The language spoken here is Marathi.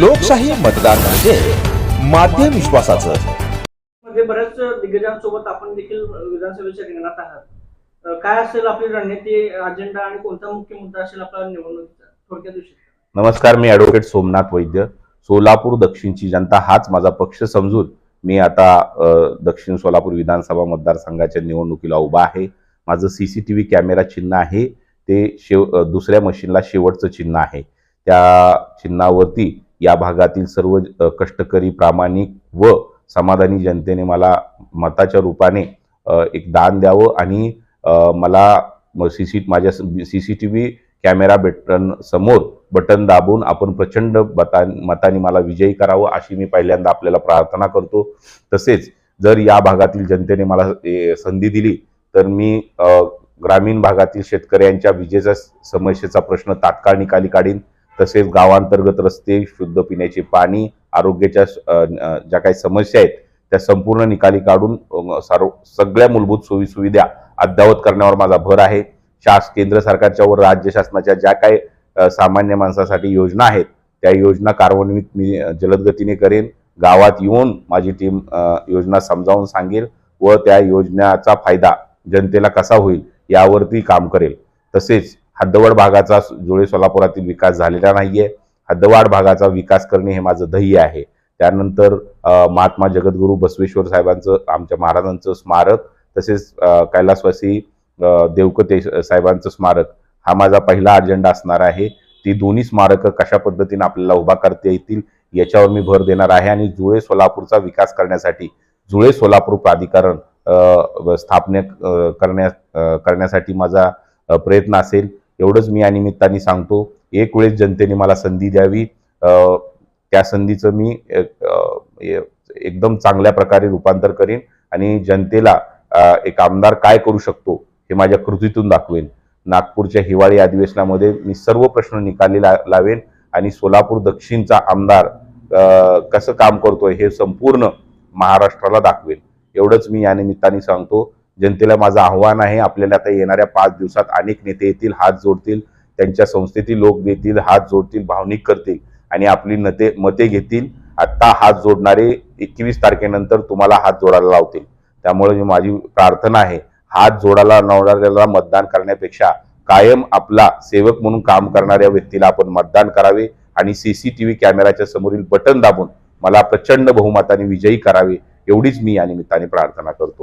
लोकशाही मतदान म्हणजे माध्यम विश्वासाचं. मध्ये बऱ्याच दिग्गजांसोबत आपण देखील विधानसभेच्या रिंगणात आहात. काय असेल आपली रणनीती अजेंडा आणि कोणता मुख्य मुद्दा असेल आपला निवडणुकीचा? थोडक्यात विषय नमस्कार मी ॲडव्होकेट सोमनाथ वैद्य. सोलापूर दक्षिणची जनता हाच माझा पक्ष समजून मी आता दक्षिण सोलापूर विधानसभा मतदारसंघाच्या निवडणुकीला उभा आहे. माझं C C T V camera चिन्ह आहे. ते शेव दुसऱ्या मशीनला शेवटचं चिन्ह आहे. त्या चिन्हावरती या भागातील सर्व कष्टकरी प्रामाणिक व समाधानी जनतेने मला मताच्या रूपाने एक दान द्यावं आणि मला सी सी माझ्या C C T V camera button समोर बटन दाबून आपण प्रचंड मता मताने मला विजयी करावं अशी मी पहिल्यांदा आपल्याला प्रार्थना करतो. तसेच जर या भागातील जनतेने मला ए, संधी दिली तर मी ग्रामीण भागातील शेतकऱ्यांच्या विजेचा समस्येचा प्रश्न तात्काळ निकाली काढीन. तसेच गावांतर्गत रस्ते शुद्ध पिण्याचे पाणी आरोग्याच्या ज्या काही समस्या आहेत त्या संपूर्ण निकाली काढून सारो सगळ्या मूलभूत सोयी सुविधा अद्ययावत करण्यावर माझा भर आहे. शास केंद्र सरकारच्या व राज्य शासनाच्या ज्या काही सामान्य माणसासाठी योजना आहेत त्या योजना कार्यान्वित मी जलदगतीने करेन. गावात येऊन माझी टीम योजना समजावून सांगेल व त्या योजनेचा फायदा जनतेला कसा होईल यावरती काम करेल. तसेच हद्दवाड भागाचा जुळे सोलापुरातील विकास झालेला नाहीये. हद्दवाड भागाचा विकास करणे हे माझं ध्येय आहे. त्यानंतर महात्मा जगद्गुरू बसवेश्वर साहेबांचं आमच्या महाराजांचं स्मारक तसेच कैलासवासी देवकते साहेबांचं स्मारक हा माझा पहिला अजेंडा असणार आहे. ती दोन्ही स्मारकं कशा पद्धतीने आपल्याला उभा करता येतील याच्यावर मी भर देणार आहे. आणि जुळे सोलापूरचा विकास करण्यासाठी जुळे सोलापूर प्राधिकरण स्थापने करण्या करण्यासाठी माझा प्रयत्न असेल. एवढंच मी या निमित्ताने सांगतो. एक वेळेस जनतेने मला संधी द्यावी. त्या संधीचं मी एकदम चांगल्या प्रकारे रूपांतर करीन आणि जनतेला एक आमदार काय करू शकतो हे माझ्या कृतीतून दाखवेन. नागपूरच्या हिवाळी अधिवेशनामध्ये मी सर्व प्रश्न निकाली ला लावेन आणि सोलापूर दक्षिणचा आमदार कसं काम करतोय हे संपूर्ण महाराष्ट्राला दाखवेन. एवढंच मी या निमित्ताने सांगतो. जनतेला माझं आव्हान आहे आपल्याला आता येणाऱ्या पाच दिवसात अनेक नेते येतील हात जोडतील त्यांच्या संस्थेतील लोक देतील हात जोडतील भावनिक करतील आणि आपली नते मते घेतील. आत्ता हात जोडणारे एकवीस तारखेनंतर तुम्हाला हात जोडायला लावतील. त्यामुळे मी माझी प्रार्थना आहे हात जोडायला लावणाऱ्याला मतदान करण्यापेक्षा कायम आपला सेवक म्हणून काम करणाऱ्या व्यक्तीला आपण मतदान करावे आणि सीसीटीव्ही कॅमेराच्या समोरील बटन दाबून मला प्रचंड बहुमताने विजयी करावे एवढीच मी या निमित्ताने प्रार्थना करतो.